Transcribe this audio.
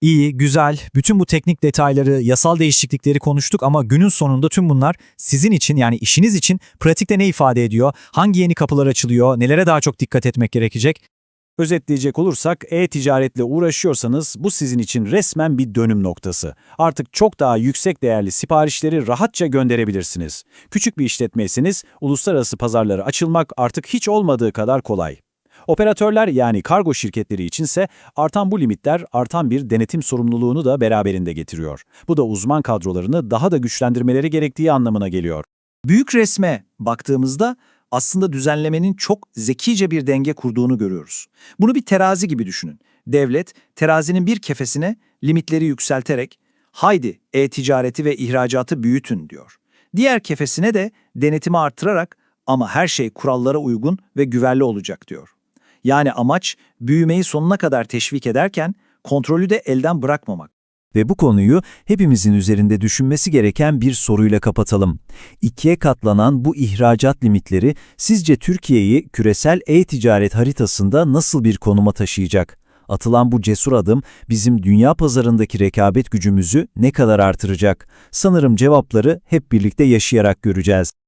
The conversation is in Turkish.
İyi, güzel. Bütün bu teknik detayları, yasal değişiklikleri konuştuk ama günün sonunda tüm bunlar sizin için yani işiniz için pratikte ne ifade ediyor? Hangi yeni kapılar açılıyor? Nelere daha çok dikkat etmek gerekecek? Özetleyecek olursak e-ticaretle uğraşıyorsanız bu sizin için resmen bir dönüm noktası. Artık çok daha yüksek değerli siparişleri rahatça gönderebilirsiniz. Küçük bir işletmeyseniz uluslararası pazarlara açılmak artık hiç olmadığı kadar kolay. Operatörler yani kargo şirketleri içinse artan bu limitler artan bir denetim sorumluluğunu da beraberinde getiriyor. Bu da uzman kadrolarını daha da güçlendirmeleri gerektiği anlamına geliyor. Büyük resme baktığımızda aslında düzenlemenin çok zekice bir denge kurduğunu görüyoruz. Bunu bir terazi gibi düşünün. Devlet, terazinin bir kefesine limitleri yükselterek, haydi e-ticareti ve ihracatı büyütün diyor. Diğer kefesine de denetimi artırarak ama her şey kurallara uygun ve güvenli olacak diyor. Yani amaç büyümeyi sonuna kadar teşvik ederken kontrolü de elden bırakmamak. Ve bu konuyu hepimizin üzerinde düşünmesi gereken bir soruyla kapatalım. İkiye katlanan bu ihracat limitleri sizce Türkiye'yi küresel e-ticaret haritasında nasıl bir konuma taşıyacak? Atılan bu cesur adım bizim dünya pazarındaki rekabet gücümüzü ne kadar artıracak? Sanırım cevapları hep birlikte yaşayarak göreceğiz.